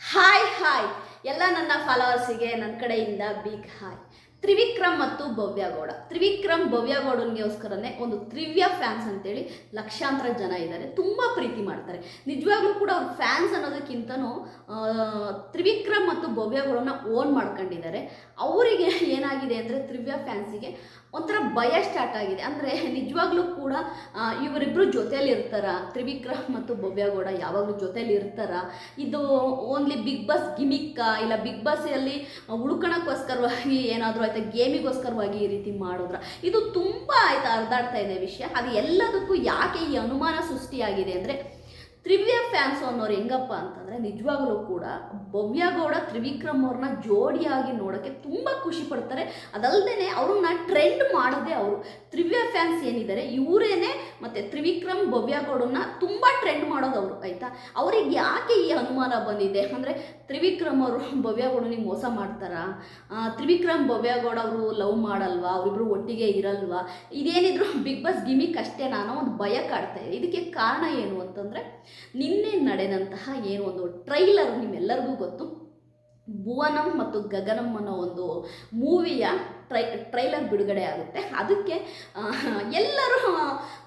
Hi hi ಎಲ್ಲ ನನ್ನ ಫಾಲೋವರ್ಸಿಗೆ ನನ್ನ ಕಡೆಯಿಂದ ಬಿಗ್ ಹಾಯ್ ತ್ರಿವಿಕ್ರಮ್ ಮತ್ತು ಭವ್ಯಗೌಡ. ತ್ರಿವಿಕ್ರಮ್, ಭವ್ಯಗೌಡನಿಗೋಸ್ಕರನೇ ಒಂದು ತ್ರಿವ್ಯ ಫ್ಯಾನ್ಸ್ ಅಂತೇಳಿ ಲಕ್ಷಾಂತರ ಜನ ಇದ್ದಾರೆ. ತುಂಬ ಪ್ರೀತಿ ಮಾಡ್ತಾರೆ. ನಿಜವಾಗ್ಲೂ ಕೂಡ ಅವ್ರ ಫ್ಯಾನ್ಸ್ ಅನ್ನೋದಕ್ಕಿಂತನೂ ತ್ರಿವಿಕ್ರಮ್ ಮತ್ತು ಭವ್ಯಗೌಡನ ಓನ್ ಮಾಡ್ಕೊಂಡಿದ್ದಾರೆ. ಅವರಿಗೆ ಏನಾಗಿದೆ ಅಂದರೆ ತ್ರಿವ್ಯ ಫ್ಯಾನ್ಸಿಗೆ ಒಂಥರ ಭಯ ಸ್ಟಾರ್ಟ್ ಆಗಿದೆ. ಅಂದರೆ ನಿಜವಾಗ್ಲೂ ಕೂಡ ಇವರಿಬ್ಬರು ಜೊತೆಯಲ್ಲಿ ಇರ್ತಾರ. ತ್ರಿವಿಕ್ರಮ್ ಮತ್ತು ಭವ್ಯಗೌಡ ಯಾವಾಗಲೂ ಜೊತೆಯಲ್ಲಿ ಇರ್ತಾರ. ಇದು ಓನ್ಲಿ ಬಿಗ್ ಬಾಸ್ ಗಿಮಿಕ್ಕ ಇಲ್ಲ ಬಿಗ್ ಬಾಸಲ್ಲಿ ಉಳ್ಕೊಳಕ್ಕೋಸ್ಕರವಾಗಿ ಏನಾದರೂ ಆಯಿತಾ, ಗೇಮಿಗೋಸ್ಕರವಾಗಿ ಈ ರೀತಿ ಮಾಡಿದ್ರ. ಇದು ತುಂಬ ಆಯ್ತಾ ಹರಿದಾಡ್ತಾ ಇದೆ ವಿಷಯ. ಅದು ಎಲ್ಲದಕ್ಕೂ ಯಾಕೆ ಈ ಅನುಮಾನ ಸೃಷ್ಟಿಯಾಗಿದೆ ಅಂದರೆ ತ್ರಿವ್ಯ ಫ್ಯಾನ್ಸ್ ಅನ್ನೋರು ಹೆಂಗಪ್ಪ ಅಂತಂದರೆ ನಿಜವಾಗಲೂ ಕೂಡ ಭವ್ಯಗೌಡ ತ್ರಿವಿಕ್ರಮ್ ಅವ್ರನ್ನ ಜೋಡಿಯಾಗಿ ನೋಡೋಕ್ಕೆ ತುಂಬ ಖುಷಿ ಪಡ್ತಾರೆ. ಅದಲ್ಲದೆ ಅವ್ರನ್ನ ಟ್ರೆಂಡ್ ಮಾಡೋದೇ ಅವರು. ತ್ರಿವ್ಯ ಫ್ಯಾನ್ಸ್ ಏನಿದ್ದಾರೆ ಇವರೇನೆ ಮತ್ತು ತ್ರಿವಿಕ್ರಮ್ ಭವ್ಯಗೌಡನ್ನ ತುಂಬ ಟ್ರೆಂಡ್ ಮಾಡೋದು ಅವರು, ಆಯಿತಾ? ಅವ್ರಿಗೆ ಯಾಕೆ ಈ ಅನುಮಾನ ಬಂದಿದೆ? ಅಂದರೆ ತ್ರಿವಿಕ್ರಮ್ ಅವರು ಭವ್ಯಗೌಡನಿಗೆ ಮೋಸ ಮಾಡ್ತಾರಾ? ತ್ರಿವಿಕ್ರಮ್ ಭವ್ಯಗೌಡ ಅವರು ಲವ್ ಮಾಡಲ್ವಾ? ಅವರಿಬ್ರು ಒಟ್ಟಿಗೆ ಇರಲ್ವಾ? ಇದೇನಿದ್ರು ಬಿಗ್ ಬಾಸ್ ಗಿಮಿಕ್ ಅಷ್ಟೇ ನಾನು ಒಂದು ಭಯ ಕಾಡ್ತಾ ಇದೆ ಇದಕ್ಕೆ ಕಾರಣ ಏನು ಅಂತಂದರೆ ನಿನ್ನೆ ನಡೆದಂತಹ ಏನು ಒಂದು ಟ್ರೈಲರ್ ನಿಮ್ಮೆಲ್ಲರಿಗೂ ಗೊತ್ತು? ಭುವನಂ ಮತ್ತು ಗಗನಂ ಅನ್ನೋ ಒಂದು ಮೂವಿಯ ಟ್ರೈ ಟ್ರೈಲರ್ ಬಿಡುಗಡೆ ಆಗುತ್ತೆ. ಅದಕ್ಕೆ ಎಲ್ಲರೂ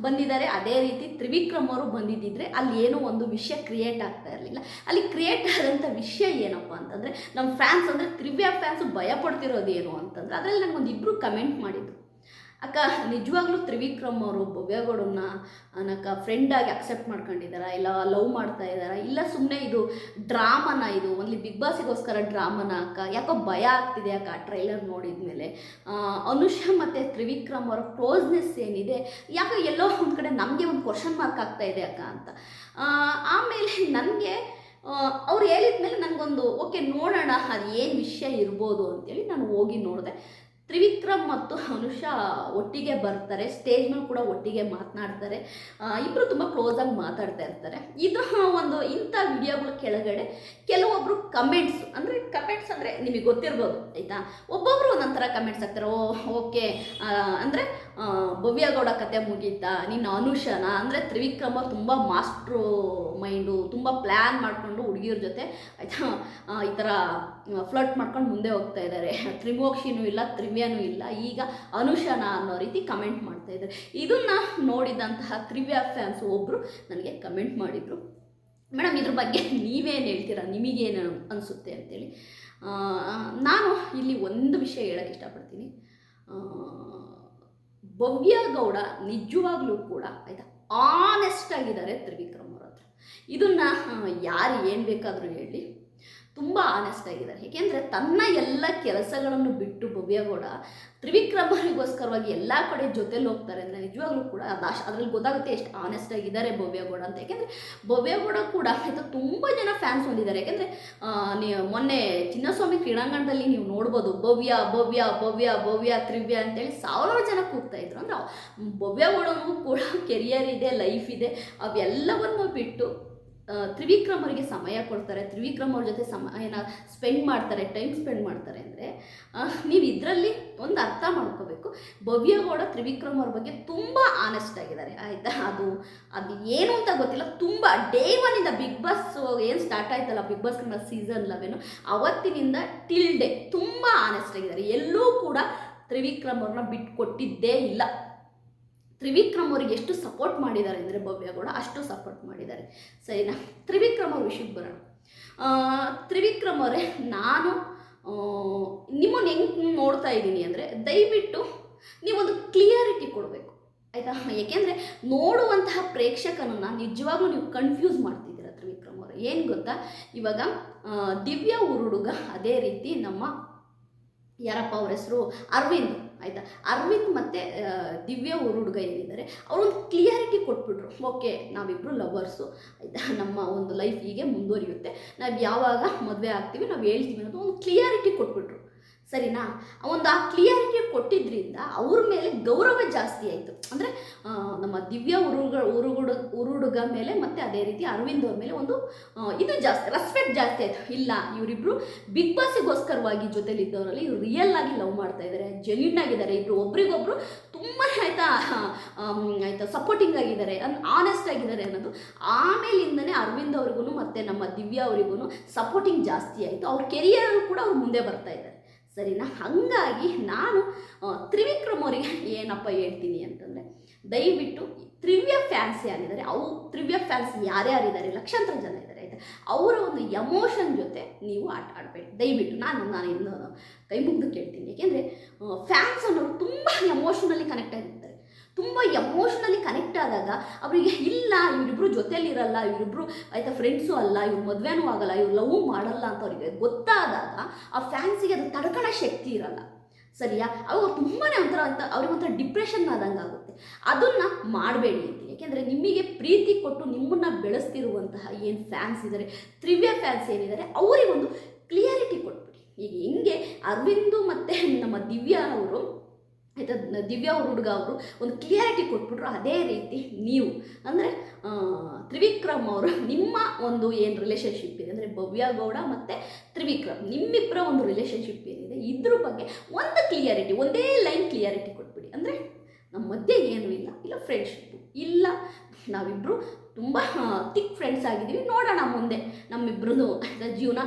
ಬಂದಿದ್ದಾರೆ. ಅದೇ ರೀತಿ ತ್ರಿವಿಕ್ರಮ್ ಅವರು ಬಂದಿದ್ದಿದ್ರೆ ಅಲ್ಲಿ ಏನೋ ಒಂದು ವಿಷಯ ಕ್ರಿಯೇಟ್ ಆಗ್ತಾ ಇರಲಿಲ್ಲ. ಅಲ್ಲಿ ಕ್ರಿಯೇಟ್ ಆದಂಥ ವಿಷಯ ಏನಪ್ಪ ಅಂತಂದರೆ ನಮ್ಮ ಫ್ಯಾನ್ಸ್ ಅಂದರೆ ತ್ರಿವ್ಯ ಫ್ಯಾನ್ಸು ಭಯ ಪಡ್ತಿರೋದು ಏನು ಅಂತಂದರೆ, ಅದರಲ್ಲಿ ನನಗೊಂದು ಇಬ್ಬರು ಕಮೆಂಟ್ ಮಾಡಿದ್ರು. ಅಕ್ಕ, ನಿಜವಾಗ್ಲೂ ತ್ರಿವಿಕ್ರಮ್ ಅವರು ಭವ್ಯಗೌಡನ್ನ, ಅನ್ನಕ್ಕ ಫ್ರೆಂಡಾಗಿ ಅಕ್ಸೆಪ್ಟ್ ಮಾಡ್ಕೊಂಡಿದ್ದಾರಾ? ಇಲ್ಲ ಲವ್ ಮಾಡ್ತಾ ಇದ್ದಾರಾ? ಇಲ್ಲ ಸುಮ್ಮನೆ ಇದು ಡ್ರಾಮನ ಇದು ಓನ್ಲಿ ಬಿಗ್ ಬಾಸಿಗೋಸ್ಕರ ಡ್ರಾಮನ ಅಕ್ಕ? ಯಾಕೋ ಭಯ ಆಗ್ತಿದೆ ಅಕ್ಕ ಟ್ರೈಲರ್ ನೋಡಿದ್ಮೇಲೆ. ಮೇಲೆ ಅನುಷಾ ಮತ್ತು ತ್ರಿವಿಕ್ರಮ್ ಅವರ ಕ್ಲೋಸ್ನೆಸ್ ಏನಿದೆ? ಯಾಕೋ ಎಲ್ಲೋ ಒಂದು ಕಡೆ ನಮಗೆ ಒಂದು ಕ್ವಶನ್ ಮಾರ್ಕ್ ಆಗ್ತಾ ಇದೆ ಅಕ್ಕ ಅಂತ. ಆಮೇಲೆ ನನಗೆ ಅವ್ರು ಹೇಳಿದ್ಮೇಲೆ ನನಗೊಂದು ಓಕೆ, ನೋಡೋಣ ಅದು ಏನು ವಿಷಯ ಇರ್ಬೋದು ಅಂತೇಳಿ ನಾನು ಹೋಗಿ ನೋಡಿದೆ. ತ್ರಿವಿಕ್ರಮ್ ಮತ್ತು ಅನುಷ ಒಟ್ಟಿಗೆ ಬರ್ತಾರೆ ಸ್ಟೇಜ್ ಮೇಲೆ ಕೂಡ ಒಟ್ಟಿಗೆ ಮಾತನಾಡ್ತಾರೆ. ಇಬ್ಬರು ತುಂಬ ಕ್ಲೋಸಾಗಿ ಮಾತಾಡ್ತಾ ಇರ್ತಾರೆ. ಇದು ಒಂದು ಇಂಥ ವಿಡಿಯೋಗಳ ಕೆಳಗಡೆ ಕೆಲವೊಬ್ಬರು ಕಮೆಂಟ್ಸ್ ಅಂದರೆ ಕಮೆಂಟ್ಸ್ ಅಂದರೆ ನಿಮಗೆ ಗೊತ್ತಿರ್ಬೋದು, ಆಯಿತಾ? ಒಬ್ಬೊಬ್ಬರು ಒಂದೊಂಥರ ಕಮೆಂಟ್ಸ್ ಹಾಕ್ತಾರೆ. ಓ ಓಕೆ ಅಂದರೆ ಭವ್ಯಗೌಡ ಕತೆ ಮುಗೀತಾ ನಿನ್ನ ಅನುಷನ, ಅಂದರೆ ತ್ರಿವಿಕ್ರಮ ತುಂಬ ಮಾಸ್ಟ್ರು ಮೈಂಡು, ತುಂಬ ಪ್ಲ್ಯಾನ್ ಮಾಡಿಕೊಂಡು ಹುಡುಗಿಯರ ಜೊತೆ, ಆಯಿತಾ ಈ ಥರ ಫ್ಲರ್ಟ್ ಮಾಡ್ಕೊಂಡು ಮುಂದೆ ಹೋಗ್ತಾ ಇದ್ದಾರೆ ತ್ರಿಮೋಕ್ಷಿನೂ ಇಲ್ಲ, ತ್ರಿವ್ಯನೂ ಇಲ್ಲ, ಈಗ ಅನುಷನ ಅನ್ನೋ ರೀತಿ ಕಮೆಂಟ್ ಮಾಡ್ತಾ ಇದ್ದಾರೆ ಇದನ್ನು ನೋಡಿದಂತಹ ತ್ರಿವ್ಯ ಫ್ಯಾನ್ಸ್ ಒಬ್ಬರು ನನಗೆ ಕಮೆಂಟ್ ಮಾಡಿದರು. ಮೇಡಮ್, ಇದ್ರ ಬಗ್ಗೆ ನೀವೇನು ಹೇಳ್ತೀರಾ? ನಿಮಗೇನು ಅನಿಸುತ್ತೆ ಅಂತೇಳಿ. ನಾನು ಇಲ್ಲಿ ಒಂದು ವಿಷಯ ಹೇಳೋಕ್ಕೆ ಇಷ್ಟಪಡ್ತೀನಿ. ಆ, ಭವ್ಯ ಗೌಡ ನಿಜವಾಗ್ಲೂ ಕೂಡ ಆಯಿತಾ ಆನೆಸ್ಟ್ ಆಗಿದ್ದಾರೆ ತ್ರಿವಿಕ್ರಮ್ ಅವ್ರ ಹತ್ರ. ಇದನ್ನು ಯಾರು ಏನು ಬೇಕಾದರೂ ಹೇಳಿ. ತುಂಬ ಆನೆಸ್ಟ್ ಆಗಿದ್ದಾರೆ. ಏಕೆಂದರೆ ತನ್ನ ಎಲ್ಲ ಕೆಲಸಗಳನ್ನು ಬಿಟ್ಟು ಭವ್ಯಗೌಡ ತ್ರಿವಿಕ್ರಮರಿಗೋಸ್ಕರವಾಗಿ ಎಲ್ಲ ಕಡೆ ಜೊತೆಲಿ ಹೋಗ್ತಾರೆ ಅಂದರೆ ನಿಜವಾಗ್ಲೂ ಕೂಡ ದಾಶ್ ಅದ್ರಲ್ಲಿ ಗೊತ್ತಾಗುತ್ತೆ ಎಷ್ಟು ಆನೆಸ್ಟ್ ಆಗಿದ್ದಾರೆ ಭವ್ಯಗೌಡ ಅಂತ. ಯಾಕೆಂದರೆ ಭವ್ಯಗೌಡ ಕೂಡ ಆಯಿತು ತುಂಬ ಜನ ಫ್ಯಾನ್ಸ್ ಹೊಂದಿದ್ದಾರೆ. ಯಾಕೆಂದರೆ ನೀವು ಮೊನ್ನೆ ಚಿನ್ನಸ್ವಾಮಿ ಕ್ರೀಡಾಂಗಣದಲ್ಲಿ ನೀವು ನೋಡ್ಬೋದು ಭವ್ಯ ಭವ್ಯ ಭವ್ಯ ಭವ್ಯ, ತ್ರಿವ್ಯ ಅಂತೇಳಿ ಸಾವಿರಾರು ಜನ ಕೂಗ್ತಾ ಇದ್ರು. ಅಂದರೆ ಭವ್ಯಗೌಡನಿಗೂ ಕೂಡ ಕೆರಿಯರ್ ಇದೆ, ಲೈಫ್ ಇದೆ. ಅವೆಲ್ಲವನ್ನು ಬಿಟ್ಟು ತ್ರಿವಿಕ್ರಮ್ ಅವರಿಗೆ ಸಮಯ ಕೊಡ್ತಾರೆ. ತ್ರಿವಿಕ್ರಮ್ ಅವ್ರ ಜೊತೆ ಸಮಯನ ಸ್ಪೆಂಡ್ ಮಾಡ್ತಾರೆ ಟೈಮ್ ಸ್ಪೆಂಡ್ ಮಾಡ್ತಾರೆ ಅಂದರೆ ನೀವು ಇದರಲ್ಲಿ ಒಂದು ಅರ್ಥ ಮಾಡ್ಕೋಬೇಕು. ಭವ್ಯಗೌಡ ತ್ರಿವಿಕ್ರಮ್ ಅವ್ರ ಬಗ್ಗೆ ತುಂಬ ಆನೆಸ್ಟ್ ಆಗಿದ್ದಾರೆ. ಆಯಿತಾ? ಅದು ಅದು ಏನು ಅಂತ ಗೊತ್ತಿಲ್ಲ. ತುಂಬ ಡೇ ಒನ್ನಿಂದ ಬಿಗ್ ಬಾಸ್ ಏನು ಸ್ಟಾರ್ಟ್ ಆಯ್ತಲ್ಲ? ಬಿಗ್ ಬಾಸ್ ಕನ್ನಡ ಸೀಸನ್ ಲವೇನು ಅವತ್ತಿನಿಂದ ಟಿಲ್ ಡೇ ತುಂಬ ಆನೆಸ್ಟ್ ಆಗಿದ್ದಾರೆ. ಎಲ್ಲೂ ಕೂಡ ತ್ರಿವಿಕ್ರಮ್ ಅವ್ರನ್ನ ಬಿಟ್ಟು ಕೊಟ್ಟಿದ್ದೇ ಇಲ್ಲ. ತ್ರಿವಿಕ್ರಮ್ ಅವ್ರಿಗೆ ಎಷ್ಟು ಸಪೋರ್ಟ್ ಮಾಡಿದ್ದಾರೆ ಅಂದರೆ ಭವ್ಯಗೌಡ ಅಷ್ಟು ಸಪೋರ್ಟ್ ಮಾಡಿದ್ದಾರೆ. ಸರಿನಾ? ತ್ರಿವಿಕ್ರಮ್ ಅವ್ರ ವಿಷಯಕ್ಕೆ ಬರೋಣ. ತ್ರಿವಿಕ್ರಮ್ ಅವರೇ, ನಾನು ನಿಮ್ಮನ್ನು ಹೆಂಗೆ ನೋಡ್ತಾ ಇದ್ದೀನಿ ಅಂದರೆ ದಯವಿಟ್ಟು ನೀವೊಂದು ಕ್ಲಿಯರಿಟಿ ಕೊಡಬೇಕು. ಆಯಿತಾ? ಏಕೆಂದರೆ ನೋಡುವಂತಹ ಪ್ರೇಕ್ಷಕನನ್ನು ನಿಜವಾಗ್ಲೂ ನೀವು ಕನ್ಫ್ಯೂಸ್ ಮಾಡ್ತಿದ್ದೀರ ತ್ರಿವಿಕ್ರಮ್ ಅವರು. ಏನು ಗೊತ್ತಾ? ಇವಾಗ ದಿವ್ಯ ಉರುಡುಗ ಅದೇ ರೀತಿ ನಮ್ಮ ಯಾರಪ್ಪ ಅವ್ರ ಹೆಸರು? ಅರವಿಂದ್. ಆಯಿತಾ? ಅರವಿಂದ್ ಮತ್ತು ದಿವ್ಯ ಹುಡುಗ ಏನಿದ್ದಾರೆ ಅವರೊಂದು ಕ್ಲಿಯಾರಿಟಿ ಕೊಟ್ಬಿಟ್ರು. ಓಕೆ ನಾವಿಬ್ಬರು ಲವರ್ಸು ಆಯಿತಾ? ನಮ್ಮ ಒಂದು ಲೈಫ್ ಹೀಗೆ ಮುಂದುವರಿಯುತ್ತೆ. ನಾವು ಯಾವಾಗ ಮದುವೆ ಆಗ್ತೀವಿ, ನಾವು ಹೇಳ್ತೀವಿ ಅನ್ನೋದು ಒಂದು ಕ್ಲಿಯಾರಿಟಿ ಕೊಟ್ಬಿಟ್ರು. ಸರಿನಾ? ಒಂದು ಆ ಕ್ಲಿಯರಿಟಿ ಕೊಟ್ಟಿದ್ದರಿಂದ ಅವ್ರ ಮೇಲೆ ಗೌರವ ಜಾಸ್ತಿ ಆಯಿತು. ಅಂದರೆ ನಮ್ಮ ದಿವ್ಯ ಉರುಗ, ಉರುಗುಡು, ಉರುಡುಗ ಮೇಲೆ ಮತ್ತು ಅದೇ ರೀತಿ ಅರವಿಂದ್ ಅವ್ರ ಮೇಲೆ ಒಂದು ಇದು ಜಾಸ್ತಿ ರೆಸ್ಪೆಕ್ಟ್ ಜಾಸ್ತಿ ಆಯಿತು. ಇಲ್ಲ ಇವರಿಬ್ಬರು ಬಿಗ್ ಬಾಸಿಗೋಸ್ಕರವಾಗಿ ಜೊತೆಲಿದ್ದವರಲ್ಲಿ ಇವ್ರು ರಿಯಲ್ ಆಗಿ ಲವ್ ಮಾಡ್ತಾ ಇದ್ದಾರೆ ಜೆನ್ಯೂನ್ ಆಗಿದ್ದಾರೆ. ಇಬ್ಬರು ಒಬ್ರಿಗೊಬ್ರು ತುಂಬ ಆಯಿತಾ ಆಯಿತಾ ಸಪೋರ್ಟಿಂಗ್ ಆಗಿದ್ದಾರೆ, ಅನ್ ಆನೆಸ್ಟ್ ಆಗಿದ್ದಾರೆ ಅನ್ನೋದು. ಆಮೇಲಿಂದನೇ ಅರವಿಂದ್ ಅವ್ರಿಗೂ ಮತ್ತು ನಮ್ಮ ದಿವ್ಯಾ ಅವರಿಗೂ ಸಪೋರ್ಟಿಂಗ್ ಜಾಸ್ತಿ ಆಯಿತು. ಅವ್ರ ಕೆರಿಯರ್ ಕೂಡ ಅವ್ರು ಮುಂದೆ ಬರ್ತಾ ಇದ್ದಾರೆ. ಸರಿನಾ? ಹಾಗಾಗಿ ನಾನು ತ್ರಿವಿಕ್ರಮರಿಗೆ ಏನಪ್ಪ ಹೇಳ್ತೀನಿ ಅಂತಂದರೆ, ದಯವಿಟ್ಟು ತ್ರಿವ್ಯ ಫ್ಯಾನ್ಸ್ ಯಾರಿದ್ದಾರೆ? ಅವು ತ್ರಿವ್ಯ ಫ್ಯಾನ್ಸ್ ಯಾರ್ಯಾರಿದ್ದಾರೆ? ಲಕ್ಷಾಂತರ ಜನ ಇದ್ದಾರೆ, ಆಯಿತಾ? ಅವರ ಒಂದು ಎಮೋಷನ್ ಜೊತೆ ನೀವು ಆಟ ಆಡಬೇಡಿ. ದಯವಿಟ್ಟು ನಾನು ನಾನು ಇನ್ನು ಕೈ ಮುಗ್ದು ಕೇಳ್ತೀನಿ. ಯಾಕೆಂದರೆ ಫ್ಯಾನ್ಸ್ ಅನ್ನೋರು ತುಂಬ ಎಮೋಷನಲಿ ಕನೆಕ್ಟ್ ಆಗಿರ್ತಾರೆ. ತುಂಬ ಎಮೋಷ್ನಲಿ ಕನೆಕ್ಟ್ ಆದಾಗ ಅವರಿಗೆ, ಇಲ್ಲ, ಇವರಿಬ್ರು ಜೊತೆಯಲ್ಲಿರಲ್ಲ ಇವರಿಬ್ರು ಆಯಿತಾ ಫ್ರೆಂಡ್ಸು ಅಲ್ಲ, ಇವ್ರು ಮದುವೆನೂ ಆಗಲ್ಲ, ಇವ್ರು ಲವ್ ಮಾಡಲ್ಲ ಅಂತ ಅವರಿಗೆ ಗೊತ್ತಾದಾಗ ಆ ಫ್ಯಾನ್ಸಿಗೆ ಅದು ತಡ್ಕೊಳ್ಳೋ ಶಕ್ತಿ ಇರಲ್ಲ. ಸರಿಯಾ? ಅವಾಗ ತುಂಬಾ ಒಂಥರ ಅಂತ ಅವ್ರಿಗೆ ಒಂಥರ ಡಿಪ್ರೆಷನ್ ಆದಂಗೆ ಆಗುತ್ತೆ. ಅದನ್ನು ಮಾಡಬೇಡಿ ಅಂತ. ಯಾಕೆಂದರೆ ನಿಮಗೆ ಪ್ರೀತಿ ಕೊಟ್ಟು ನಿಮ್ಮನ್ನು ಬೆಳೆಸ್ತಿರುವಂತಹ ಏನು ಫ್ಯಾನ್ಸ್ ಇದ್ದಾರೆ ತ್ರಿವ್ಯ ಫ್ಯಾನ್ಸ್ ಏನಿದ್ದಾರೆ ಅವರಿಗೊಂದು ಕ್ಲಿಯರಿಟಿ ಕೊಟ್ಬಿಡಿ. ಈಗ ಹೆಂಗೆ ಅರವಿಂದು ಮತ್ತು ನಮ್ಮ ದಿವ್ಯಾ ಅವರು ಆಯಿತಾ ದಿವ್ಯ ಅವ್ರ ಹುಡುಗ ಅವರು ಒಂದು ಕ್ಲಿಯರಿಟಿ ಕೊಟ್ಬಿಟ್ರು, ಅದೇ ರೀತಿ ನೀವು. ಅಂದರೆ ತ್ರಿವಿಕ್ರಮ್ ಅವರು ನಿಮ್ಮ ಒಂದು ಏನು ರಿಲೇಷನ್ಶಿಪ್ ಇದೆ? ಅಂದರೆ ಭವ್ಯ ಗೌಡ ಮತ್ತು ತ್ರಿವಿಕ್ರಮ್. ನಿಮ್ಮಿಬ್ಬರ ಒಂದು ರಿಲೇಷನ್ಶಿಪ್ ಏನಿದೆ? ಇದ್ರ ಬಗ್ಗೆ ಒಂದು ಕ್ಲಿಯರಿಟಿ ಒಂದೇ ಲೈನ್ ಕ್ಲಿಯರಿಟಿ ಕೊಟ್ಬಿಡಿ. ಅಂದರೆ ನಮ್ಮ ಮಧ್ಯೆ ಏನೂ ಇಲ್ಲ. ಇಲ್ಲ ಫ್ರೆಂಡ್ಶಿಪ್ಪು ಇಲ್ಲ ನಾವಿಬ್ಬರು ತುಂಬ ತಿಕ್ ಫ್ರೆಂಡ್ಸ್ ಆಗಿದ್ದೀವಿ. ನೋಡೋಣ ಮುಂದೆ ನಮ್ಮಿಬ್ರು ಜೀವನ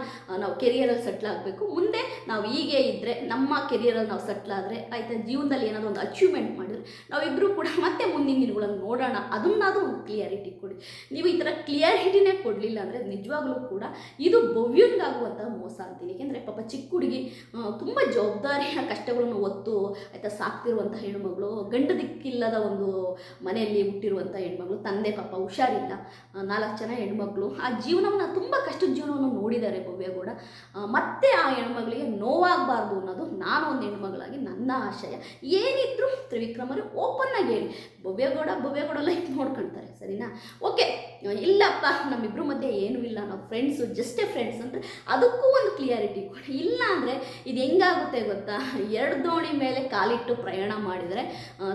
ನಾವು ಕೆರಿಯರಲ್ಲಿ ಸೆಟ್ಲ್ ಆಗಬೇಕು. ಮುಂದೆ ನಾವು ಹೀಗೆ ಇದ್ದರೆ ನಮ್ಮ ಕೆರಿಯರಲ್ಲಿ ನಾವು ಸೆಟ್ಲ್ ಆದರೆ, ಆಯಿತಾ, ಜೀವನದಲ್ಲಿ ಏನಾದರೂ ಒಂದು ಅಚೀವ್ಮೆಂಟ್ ಮಾಡಿದ್ರೆ ನಾವಿಬ್ಬರು ಕೂಡ ಮತ್ತೆ ಮುಂದಿನ ದಿನಗಳನ್ನು ನೋಡೋಣ. ಅದನ್ನಾದರೂ ಒಂದು ಕ್ಲಿಯರಿಟಿ ಕೊಡಿ. ನೀವು ಈ ಥರ ಕ್ಲಿಯರಿಟಿನೇ ಕೊಡಲಿಲ್ಲ ಅಂದರೆ ನಿಜವಾಗ್ಲೂ ಕೂಡ ಇದು ಭವ್ಯಂಗಾಗುವಂಥ ಮೋಸ ಅಂತೀನಿ. ಏಕೆಂದರೆ ಪಾಪ ಚಿಕ್ಕ ಹುಡುಗಿ ತುಂಬ ಜವಾಬ್ದಾರಿಯ ಕಷ್ಟಗಳನ್ನು ಹೊತ್ತು ಆಯಿತಾ ಸಾಕ್ತಿರುವಂಥ ಹೆಣ್ಮಗಳು ಗಂಡ ದಿಕ್ಕಿಲ್ಲದ ಒಂದು ಮನೆಯಲ್ಲಿ ಹುಟ್ಟಿರುವಂಥ ಹೆಣ್ಮಗಳು, ತಂದೆ ಪಾಪ ಹುಷಾರಿಲ್ಲ. ಆ, ನಾಲ್ಕು ಜನ ಹೆಣ್ಮಕ್ಳು. ಆ ಜೀವನವನ್ನು ತುಂಬ ಕಷ್ಟದ ಜೀವನವನ್ನು ನೋಡಿದ್ದಾರೆ ಭವ್ಯಗೌಡ ಆ, ಮತ್ತೆ ಆ ಹೆಣ್ಮಗಳಿಗೆ ನೋವಾಗಬಾರ್ದು ಅನ್ನೋದು ನಾನು ಒಂದು ಹೆಣ್ಮಗಳಾಗಿ ನನ್ನ ಆಶಯ. ಏನಿದ್ರು ತ್ರಿವಿಕ್ರಮರು ಓಪನ್ ಆಗಿ ಹೇಳಿ. ಭವ್ಯಗೌಡ ಭವ್ಯಗೌಡ ಲೈಫ್ ನೋಡ್ಕೊಳ್ತಾರೆ ಸರಿನಾ? ಓಕೆ ಇಲ್ಲಪ್ಪ ನಮ್ಮಿಬ್ರ ಮಧ್ಯೆ ಏನೂ ಇಲ್ಲ. ನಾವು ಫ್ರೆಂಡ್ಸು ಜಸ್ಟೇ ಫ್ರೆಂಡ್ಸ್ ಅಂದರೆ ಅದಕ್ಕೂ ಒಂದು ಕ್ಲಿಯರಿಟಿ ಕೊಡಿ. ಇಲ್ಲ ಅಂದರೆ ಇದು ಹೆಂಗಾಗುತ್ತೆ ಗೊತ್ತಾ? ಎರಡು ದೋಣಿ ಮೇಲೆ ಕಾಲಿಟ್ಟು ಪ್ರಯಾಣ ಮಾಡಿದರೆ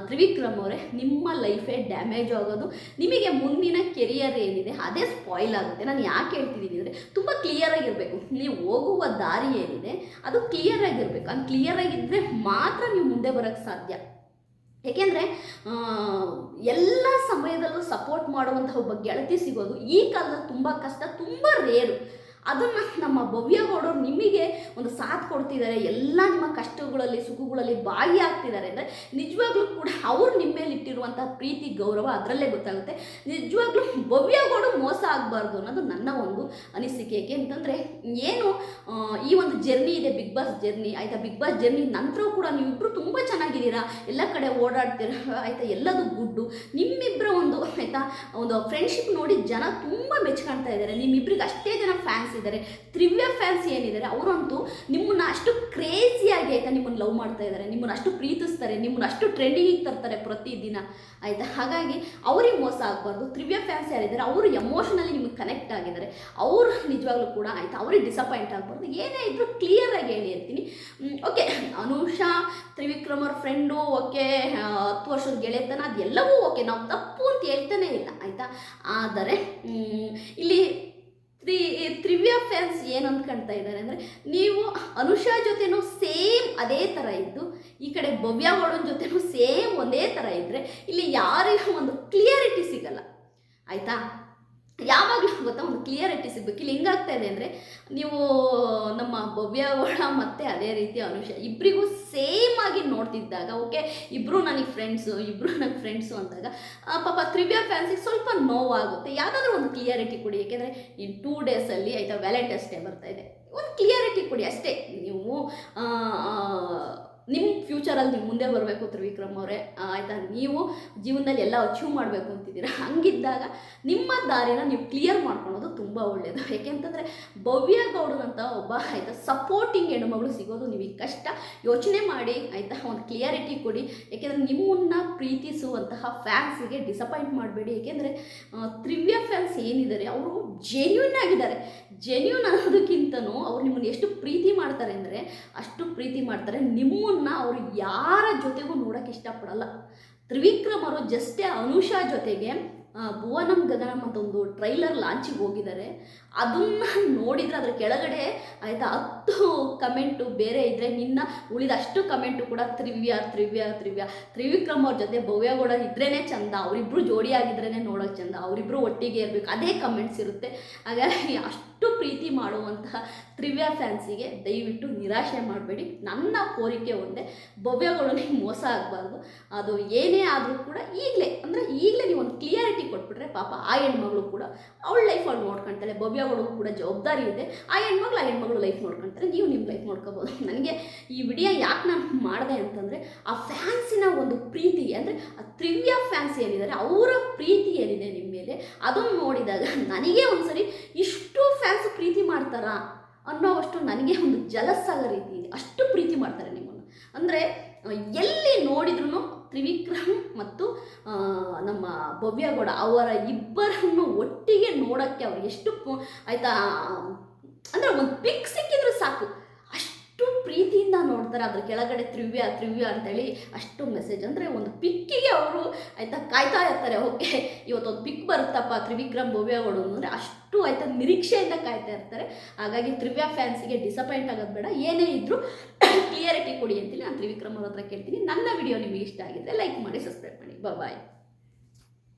ತ್ರಿವಿಕ್ರಮ್ ಅವರೇ ನಿಮ್ಮ ಲೈಫೇ ಡ್ಯಾಮೇಜ್ ಆಗೋದು. ನಿಮಗೆ ಮುಂದಿನ ಕೆರಿಯರ್ ಏನಿದೆ, ಅದೇ ಸ್ಪಾಯ್ಲ್ ಆಗುತ್ತೆ. ನಾನು ಯಾಕೆ ಹೇಳ್ತಿದ್ದೀನಿ ಅಂದರೆ, ತುಂಬ ಕ್ಲಿಯರ್ ಆಗಿರಬೇಕು. ನೀವು ಹೋಗುವ ದಾರಿ ಏನಿದೆ, ಅದು ಕ್ಲಿಯರ್ ಆಗಿರಬೇಕು. ಅದು ಕ್ಲಿಯರ್ ಆಗಿದ್ದರೆ ಮಾತ್ರ ನೀವು ಮುಂದೆ ಬರೋಕ್ಕೆ ಸಾಧ್ಯ. ಏಕೆಂದರೆ ಎಲ್ಲ ಸಮಯದಲ್ಲೂ ಸಪೋರ್ಟ್ ಮಾಡುವಂಥ ಒಬ್ಬ ಗೆಳತಿ ಸಿಗೋದು ಈ ಕಾಲದಲ್ಲಿ ತುಂಬ ಕಷ್ಟ, ತುಂಬ ರೇರು ಅದನ್ನು ನಮ್ಮ ಭವ್ಯಗೌಡರು ನಿಮಗೆ ಒಂದು ಸಾಥ್ ಕೊಡ್ತಿದ್ದಾರೆ. ಎಲ್ಲ ನಿಮ್ಮ ಕಷ್ಟಗಳಲ್ಲಿ, ಸುಖಗಳಲ್ಲಿ ಭಾಗಿಯಾಗ್ತಿದ್ದಾರೆ ಅಂದರೆ ನಿಜವಾಗ್ಲೂ ಕೂಡ ಅವ್ರು ನಿಮ್ಮ ಮೇಲೆ ಇಟ್ಟಿರುವಂಥ ಪ್ರೀತಿ, ಗೌರವ ಅದರಲ್ಲೇ ಗೊತ್ತಾಗುತ್ತೆ. ನಿಜವಾಗ್ಲೂ ಭವ್ಯಗೌಡ ಮೋಸ ಆಗಬಾರ್ದು ಅನ್ನೋದು ನನ್ನ ಒಂದು ಅನಿಸಿಕೆ ಏಕೆ ಅಂತಂದರೆ ಏನು ಈ ಒಂದು ಜರ್ನಿ ಇದೆ ಬಿಗ್ ಬಾಸ್ ಜರ್ನಿ ಆಯಿತಾ? ಬಿಗ್ ಬಾಸ್ ಜರ್ನಿ ನಂತರ ಕೂಡ ನೀವಿಬ್ಬರು ತುಂಬ ಚೆನ್ನಾಗಿದ್ದೀರಾ? ಎಲ್ಲ ಕಡೆ ಓಡಾಡ್ತೀರ? ಆಯಿತಾ? ಎಲ್ಲದು ಗುಡ್ಡು. ನಿಮ್ಮಿಬ್ಬರ ಒಂದು, ಆಯಿತಾ? ಒಂದು ಫ್ರೆಂಡ್ಶಿಪ್ ನೋಡಿ ಜನ ತುಂಬ ಮೆಚ್ಕೊಳ್ತಾ ಇದ್ದಾರೆ. ನಿಮ್ಮಿಬ್ರಿಗೆ ಅಷ್ಟೇ ಜನ ಫ್ಯಾನ್ಸ್ ಇದ್ದಾರೆ ತ್ರಿವ್ಯ ಫ್ಯಾನ್ಸ್ ಏನಿದ್ದಾರೆ, ಅವರಂತೂ ನಿಮ್ಮನ್ನ ಅಷ್ಟು ಕ್ರೇಜಿಯಾಗಿ ಆಯಿತಾ ನಿಮ್ಮನ್ನು ಲವ್ ಮಾಡ್ತಾ ಇದ್ದಾರೆ. ನಿಮ್ಮನ್ನು ಅಷ್ಟು ಪ್ರೀತಿಸ್ತಾರೆ, ನಿಮ್ಮನ್ನು ಅಷ್ಟು ಟ್ರೆಂಡಿಂಗಿಗೆ ತರ್ತಾರೆ ಪ್ರತಿದಿನ, ಆಯಿತಾ? ಹಾಗಾಗಿ ಅವ್ರಿಗೆ ಮೋಸ ಆಗಬಾರ್ದು. ತ್ರಿವ್ಯ ಫ್ಯಾನ್ಸ್ ಯಾರಿದ್ದಾರೆ, ಅವರು ಎಮೋಷನಲಿ ನಿಮಗೆ ಕನೆಕ್ಟ್ ಆಗಿದ್ದಾರೆ. ಅವರು ನಿಜವಾಗ್ಲೂ ಕೂಡ ಆಯಿತಾ, ಅವ್ರಿಗೆ ಡಿಸಪಾಯಿಂಟ್ ಆಗಬಾರ್ದು. ಏನೇ ಇದ್ರೂ ಕ್ಲಿಯರಾಗಿ ಹೇಳಿ ಇರ್ತೀನಿ ಓಕೆ ಅನುಷಾ, ತ್ರಿವಿಕ್ರಮ್ ಅವ್ರ ಫ್ರೆಂಡು ಓಕೆ ಹತ್ತು ವರ್ಷದ ಗೆಳೆತನ, ಅದೆಲ್ಲವೂ ಓಕೆ ನಾವು ತಪ್ಪು ಅಂತ ಹೇಳ್ತಾನೆ ಇಲ್ಲ, ಆಯಿತಾ? ಆದರೆ ಇಲ್ಲಿ ತ್ರಿ ತ್ರಿವ್ಯ ಫ್ಯಾನ್ಸ್ ಏನು ಅಂದ್ಕೊಳ್ತಾ ಇದ್ದಾರೆ ಅಂದರೆ ನೀವು ಅನುಷಾ ಜೊತೆನೂ ಸೇಮ್ ಅದೇ ಥರ ಇದ್ದು, ಈ ಕಡೆ ಭವ್ಯ ಗೌಡನ ಜೊತೆನೂ ಸೇಮ್ ಒಂದೇ ಥರ ಇದ್ದರೆ ಇಲ್ಲಿ ಯಾರಿಗೂ ಒಂದು ಕ್ಲಿಯರಿಟಿ ಸಿಗಲ್ಲ. ಆಯಿತಾ? ಯಾವಾಗಲೂ ಗೊತ್ತಾ ಒಂದು ಕ್ಲಿಯರಿಟಿ ಸಿಗಬೇಕು. ಇಲ್ಲಿ ಹೆಂಗಾಗ್ತಾ ಇದೆ ಅಂದರೆ ನೀವು ನಮ್ಮ ಭವ್ಯ ಗೌಡ ಮತ್ತು ಅದೇ ರೀತಿ ಅನುಷ ಇಬ್ಬರಿಗೂ ಸೇಮ್ ಆಗಿ ನೋಡ್ತಿದ್ದಾಗ ಓಕೆ ಇಬ್ಬರು ನನಗೆ ಫ್ರೆಂಡ್ಸು ಇಬ್ಬರು ನನಗೆ ಫ್ರೆಂಡ್ಸು ಅಂದಾಗ ಪಾಪ ತ್ರಿವ್ಯ ಫ್ಯಾನ್ಸಿಗೆ ಸ್ವಲ್ಪ ನೋವಾಗುತ್ತೆ. ಯಾವುದಾದ್ರೂ ಒಂದು ಕ್ಲಿಯರಿಟಿ ಕೊಡಿ. ಯಾಕೆಂದರೆ ಈ ಟೂ ಡೇಸಲ್ಲಿ ಆಯಿತಾ ವ್ಯಾಲೆಂಟೈನ್ಸ್ ಡೇ ಬರ್ತಾ ಇದೆ. ಒಂದು ಕ್ಲಿಯರಿಟಿ ಕೊಡಿ ಅಷ್ಟೇ. ನೀವು ಫ್ಯೂಚರಲ್ಲಿ ನೀವು ಮುಂದೆ ಬರಬೇಕು ತ್ರಿವಿಕ್ರಮ್ ಅವರೇ. ಆಯಿತಾ? ನೀವು ಜೀವನದಲ್ಲಿ ಎಲ್ಲ ಅಚೀವ್ ಮಾಡಬೇಕು ಅಂತಿದ್ದೀರಾ? ಹಂಗಿದ್ದಾಗ ನಿಮ್ಮ ದಾರಿನ ನೀವು ಕ್ಲಿಯರ್ ಮಾಡ್ಕೊಳೋದು ತುಂಬ ಒಳ್ಳೆಯದು ಯಾಕೆಂತಂದರೆ ಭವ್ಯ ಗೌಡನಂತ ಒಬ್ಬ ಆಯಿತಾ ಸಪೋರ್ಟಿಂಗ್ ಹೆಣ್ಣುಮಗಳು ಸಿಗೋದು ನಿಮಗೆ ಕಷ್ಟ. ಯೋಚನೆ ಮಾಡಿ ಆಯಿತಾ ಒಂದು ಕ್ಲಿಯರಿಟಿ ಕೊಡಿ. ಯಾಕೆಂದರೆ ನಿಮ್ಮನ್ನು ಪ್ರೀತಿಸುವಂತಹ ಫ್ಯಾನ್ಸಿಗೆ ಡಿಸಪಾಯಿಂಟ್ ಮಾಡಬೇಡಿ. ಏಕೆಂದರೆ ತ್ರಿವ್ಯ ಫ್ಯಾನ್ಸ್ ಏನಿದ್ದಾರೆ, ಅವರು ಜೆನ್ಯೂನ್ ಆಗಿದ್ದಾರೆ. ಜೆನ್ಯೂನ್ ಅನ್ನೋದಕ್ಕಿಂತನೂ ಅವ್ರು ನಿಮ್ಮನ್ನು ಎಷ್ಟು ಪ್ರೀತಿ ಮಾಡ್ತಾರೆ ಅಂದರೆ, ಅಷ್ಟು ಪ್ರೀತಿ ಮಾಡ್ತಾರೆ. ನಿಮ್ಮನ್ನು ಅವರು ಯಾರ ಜೊತೆಗೂ ನೋಡೋಕ್ಕೆ ಇಷ್ಟಪಡಲ್ಲ. ತ್ರಿವಿಕ್ರಮ್ ಅವರು ಜಸ್ಟೇ ಅನುಷಾ ಜೊತೆಗೆ ಭುವನಂ ಗಗನಂ ಅಂತ ಒಂದು ಟ್ರೈಲರ್ ಲಾಂಚಿಗೆ ಹೋಗಿದ್ದಾರೆ. ಅದನ್ನ ನೋಡಿದ್ರೆ ಅದ್ರ ಕೆಳಗಡೆ ಆಯಿತಾ ಹತ್ತು ಕಮೆಂಟು ಬೇರೆ ಇದ್ದರೆ ನಿನ್ನ ಉಳಿದ ಅಷ್ಟು ಕಮೆಂಟು ಕೂಡ ತ್ರಿವ್ಯ ತ್ರಿವ್ಯ ತ್ರಿವ್ಯ. ತ್ರಿವಿಕ್ರಮ್ ಅವ್ರ ಜೊತೆ ಭವ್ಯಗೌಡ ಇದ್ರೇ ಚಂದ. ಅವರಿಬ್ಬರು ಜೋಡಿಯಾಗಿದ್ರೇ ನೋಡೋಕೆ ಚಂದ. ಅವರಿಬ್ರು ಒಟ್ಟಿಗೆ ಇರಬೇಕು. ಅದೇ ಕಮೆಂಟ್ಸ್ ಇರುತ್ತೆ. ಹಾಗಾಗಿ ಅಷ್ಟು ಪ್ರೀತಿ ಮಾಡುವಂತಹ ತ್ರಿವ್ಯ ಫ್ಯಾನ್ಸಿಗೆ ದಯವಿಟ್ಟು ನಿರಾಶೆ ಮಾಡಬೇಡಿ. ನನ್ನ ಕೋರಿಕೆ ಒಂದೇ, ಭವ್ಯಗೌಡನಿಗೆ ಮೋಸ ಆಗಬಾರ್ದು. ಅದು ಏನೇ ಆದರೂ ಕೂಡ ಈಗಲೇ, ಅಂದರೆ ಈಗಲೇ ನೀವು ಒಂದು ಕ್ಲಿಯಾರಿಟಿ ಕೊಟ್ಬಿಟ್ರೆ ಪಾಪ ಆ ಹೆಣ್ಮಗಳು ಕೂಡ ಅವಳ ಲೈಫ್ ನೋಡ್ಕೊಳ್ತಾಳೆ ನೋಡ್ಕೊಳ್ತಾಳೆ ಭವ್ಯಗೌಡಗೂ ಕೂಡ ಜವಾಬ್ದಾರಿ ಇದೆ. ಆ ಹೆಣ್ಮಗಳು ಆ ಹೆಣ್ಮಗಳು ಲೈಫ್ ನೋಡ್ಕೊಳ್ತಾರೆ ನೀವು ನಿಮ್ಮ ಲೈಫ್ ನೋಡ್ಕೋಬೋದು. ನನಗೆ ಈ ವಿಡಿಯೋ ಯಾಕೆ ನಾನು ಮಾಡಿದೆ ಅಂತಂದರೆ, ಆ ಫ್ಯಾನ್ಸಿನ ಒಂದು ಪ್ರೀತಿ ಅಂದರೆ, ಆ ತ್ರಿವ್ಯ ಫ್ಯಾನ್ಸ್ ಏನಿದ್ದಾರೆ ಅವರ ಪ್ರೀತಿ ಏನಿದೆ ನಿಮ್ಮ ಮೇಲೆ ಅದನ್ನು ನೋಡಿದಾಗ ನನಗೆ ಒಂದ್ಸರಿ ಇಷ್ಟು ಫ್ಯಾನ್ಸ್ ಪ್ರೀತಿ ಮಾಡ್ತಾರಾ ಅನ್ನೋವಷ್ಟು ನನಗೆ ಒಂದು ಜಲಸ್ಸಾಗ ರೀತಿ ಇದೆ. ಅಷ್ಟು ಪ್ರೀತಿ ಮಾಡ್ತಾರೆ ನಿಮ್ಮನ್ನು. ಅಂದರೆ, ಎಲ್ಲಿ ನೋಡಿದ್ರು ತ್ರಿವಿಕ್ರಮ್ ಮತ್ತು ನಮ್ಮ ಭವ್ಯಗೌಡ ಅವರ ಇಬ್ಬರನ್ನು ಒಟ್ಟಿಗೆ ನೋಡೋಕ್ಕೆ ಅವ್ರು ಎಷ್ಟು ಆಯಿತಾ ಅಂದರೆ ಒಂದು ಪಿಕ್ ಸಿಕ್ಕಿದ್ರು ಸಾಕು. ಪ್ರೀತಿಯಿಂದ ನೋಡ್ತಾರೆ, ಅದ್ರ ಕೆಳಗಡೆ ತ್ರಿವ್ಯ ತ್ರಿವ್ಯ ಅಂತೇಳಿ ಅಷ್ಟು ಮೆಸೇಜ್ ಅಂದರೆ ಒಂದು ಪಿಕ್ಕಿಗೆ ಅವರು ಆಯಿತಾ ಕಾಯ್ತಾ ಇರ್ತಾರೆ, ಓಕೆ, ಇವತ್ತೊಂದು ಪಿಕ್ ಬರುತ್ತಪ್ಪ, ತ್ರಿವಿಕ್ರಮ್ ಭವ್ಯಗೌಡ ಅಂದರೆ ಅಷ್ಟು ಆಯ್ತಾ ನಿರೀಕ್ಷೆಯಿಂದ ಕಾಯ್ತಾ ಇರ್ತಾರೆ. ಹಾಗಾಗಿ ತ್ರಿವ್ಯ ಫ್ಯಾನ್ಸಿಗೆ ಡಿಸಪಾಯಿಂಟ್ ಆಗೋದು ಬೇಡ. ಏನೇ ಇದ್ದರೂ ಕ್ಲಿಯರಿಟಿ ಕೊಡಿ ಅಂತೀನಿ ನಾನು ತ್ರಿವಿಕ್ರಮ್ ಅವ್ರ ಹತ್ರ ಕೇಳ್ತೀನಿ. ನನ್ನ ವಿಡಿಯೋ ನಿಮಗೆ ಇಷ್ಟ ಆಗಿದ್ದರೆ ಲೈಕ್ ಮಾಡಿ ಸಬ್ಸ್ಕ್ರೈಬ್ ಮಾಡಿ. ಬಾಯ್